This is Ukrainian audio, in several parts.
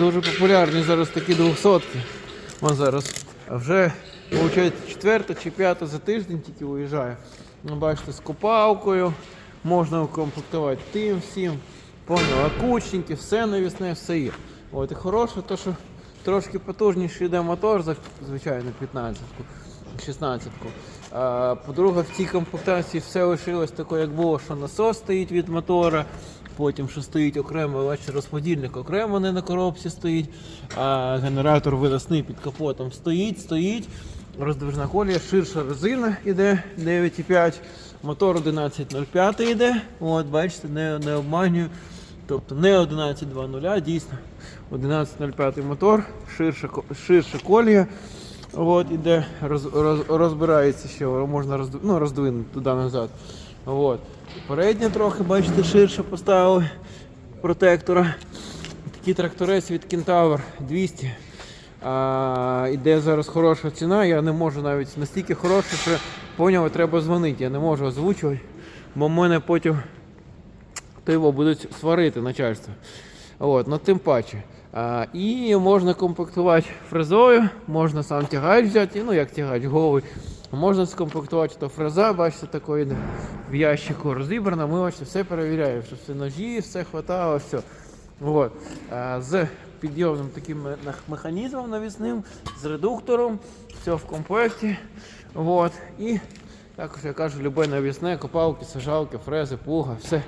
дуже популярні зараз такі 200 Вон зараз вже виходить четверта чи п'ята за тиждень тільки виїжджає. Ну, бачите, з купалкою, можна укомплектувати тим всім. Поняв, окучники, все навісне, все є. От і хороше, то що трошки потужніший йде мотор, звичайно, 15-ку, 16-ку. А, по-друге, в цій комплектації все лишилось таке, як було, що насос стоїть від мотора, потім що стоїть окремо, бачите, розподільник окремо не на коробці стоїть, а генератор виносний під капотом стоїть, стоїть. Роздвижна колія, ширша резина йде 9,5, мотор 11.05 йде. От, бачите, не, не обманюю. Тобто не 11.2.0, дійсно 11.05 мотор, ширша, ширша колія. От, іде, роз, роз, розбирається ще, можна роздв, ну, роздвинути туди назад. От. Передня трохи, бачите, ширше поставили протектора. Такий тракторець від Kentaur 200. А, іде зараз хороша ціна, я не можу навіть настільки хороша, що поняв, треба дзвонити. Я не можу озвучувати, бо мене потім будуть сварити начальство. От, ну тим паче. А, і можна комплектувати фрезою, можна сам тягач взяти, ну як тягач голий. Можна скомплектувати то фреза, бачите, такої в ящику розібрана. Ми бачите, все перевіряємо, що все ножі, все хватало, все. От. А, з підйомним таким механізмом навісним, з редуктором, все в комплекті. От. І також я кажу, любе навісне, копалки, сажалки, фрези, плуга, все,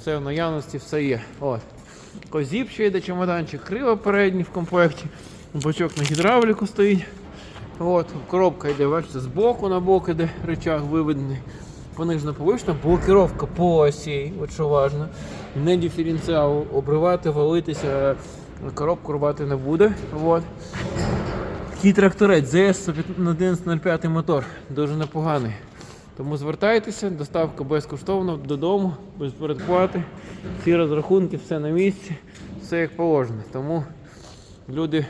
все в наявності, все є. От. Козіп ще йде чемоданчик, крила передні в комплекті, бачок на гідравліку стоїть. От, коробка йде, бачите, з боку на бок іде рычаг виведений. Понижна повишена, блокировка по осі, от що важливо. Не диференціал, обривати, валитися, коробку рвати не буде. От. Такий тракторець ZS 1105 мотор, дуже непоганий. Тому звертайтеся, доставка безкоштовна додому, без передплати. Всі розрахунки, все на місці, все як положено. Тому люди,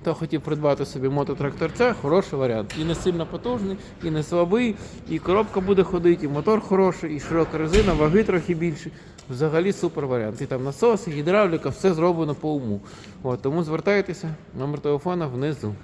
хто хотів придбати собі мототракторця, хороший варіант. І не сильно потужний, і не слабий, і коробка буде ходити, і мотор хороший, і широка резина, ваги трохи більше. Взагалі супер варіант. І там насоси, гідравліка, все зроблено по уму. От, тому звертайтеся, номер телефона внизу.